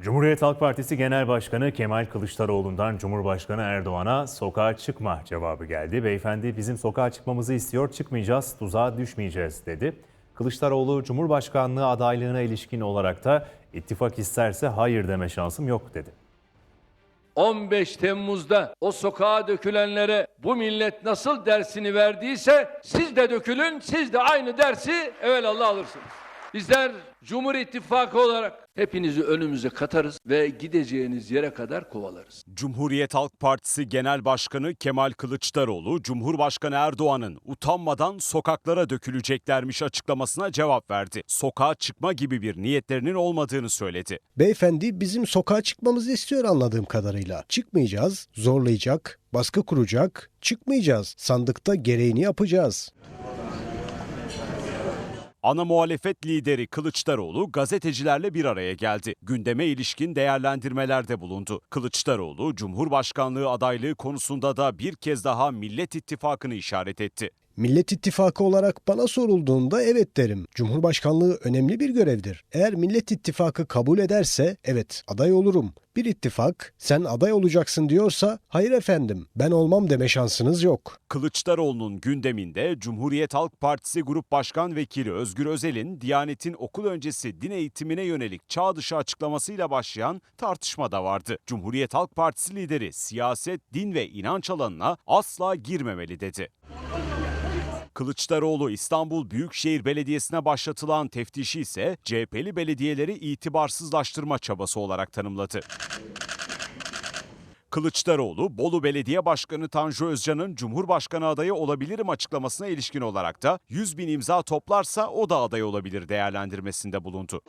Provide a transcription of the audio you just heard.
Cumhuriyet Halk Partisi Genel Başkanı Kemal Kılıçdaroğlu'ndan Cumhurbaşkanı Erdoğan'a sokağa çıkma cevabı geldi. Beyefendi bizim sokağa çıkmamızı istiyor, çıkmayacağız, tuzağa düşmeyeceğiz dedi. Kılıçdaroğlu Cumhurbaşkanlığı adaylığına ilişkin olarak da ittifak isterse hayır deme şansım yok dedi. 15 Temmuz'da o sokağa dökülenlere bu millet nasıl dersini verdiyse siz de dökülün, siz de aynı dersi evelallah alırsınız. Bizler Cumhur İttifakı olarak hepinizi önümüze katarız ve gideceğiniz yere kadar kovalarız. Cumhuriyet Halk Partisi Genel Başkanı Kemal Kılıçdaroğlu, Cumhurbaşkanı Erdoğan'ın utanmadan sokaklara döküleceklermiş açıklamasına cevap verdi. Sokağa çıkma gibi bir niyetlerinin olmadığını söyledi. Beyefendi bizim sokağa çıkmamızı istiyor anladığım kadarıyla. Çıkmayacağız, zorlayacak, baskı kuracak, çıkmayacağız. Sandıkta gereğini yapacağız. Ana muhalefet lideri Kılıçdaroğlu gazetecilerle bir araya geldi. Gündeme ilişkin değerlendirmelerde bulundu. Kılıçdaroğlu, Cumhurbaşkanlığı adaylığı konusunda da bir kez daha Millet İttifakı'nı işaret etti. Millet İttifakı olarak bana sorulduğunda evet derim. Cumhurbaşkanlığı önemli bir görevdir. Eğer Millet İttifakı kabul ederse evet aday olurum. Bir ittifak sen aday olacaksın diyorsa hayır efendim ben olmam deme şansınız yok. Kılıçdaroğlu'nun gündeminde Cumhuriyet Halk Partisi Grup Başkan Vekili Özgür Özel'in Diyanet'in okul öncesi din eğitimine yönelik çağ dışı açıklamasıyla başlayan tartışma da vardı. Cumhuriyet Halk Partisi lideri siyaset, din ve inanç alanına asla girmemeli dedi. Kılıçdaroğlu İstanbul Büyükşehir Belediyesi'ne başlatılan teftişi ise CHP'li belediyeleri itibarsızlaştırma çabası olarak tanımladı. Kılıçdaroğlu, Bolu Belediye Başkanı Tanju Özcan'ın Cumhurbaşkanı adayı olabilirim açıklamasına ilişkin olarak da 100 bin imza toplarsa o da aday olabilir değerlendirmesinde bulundu.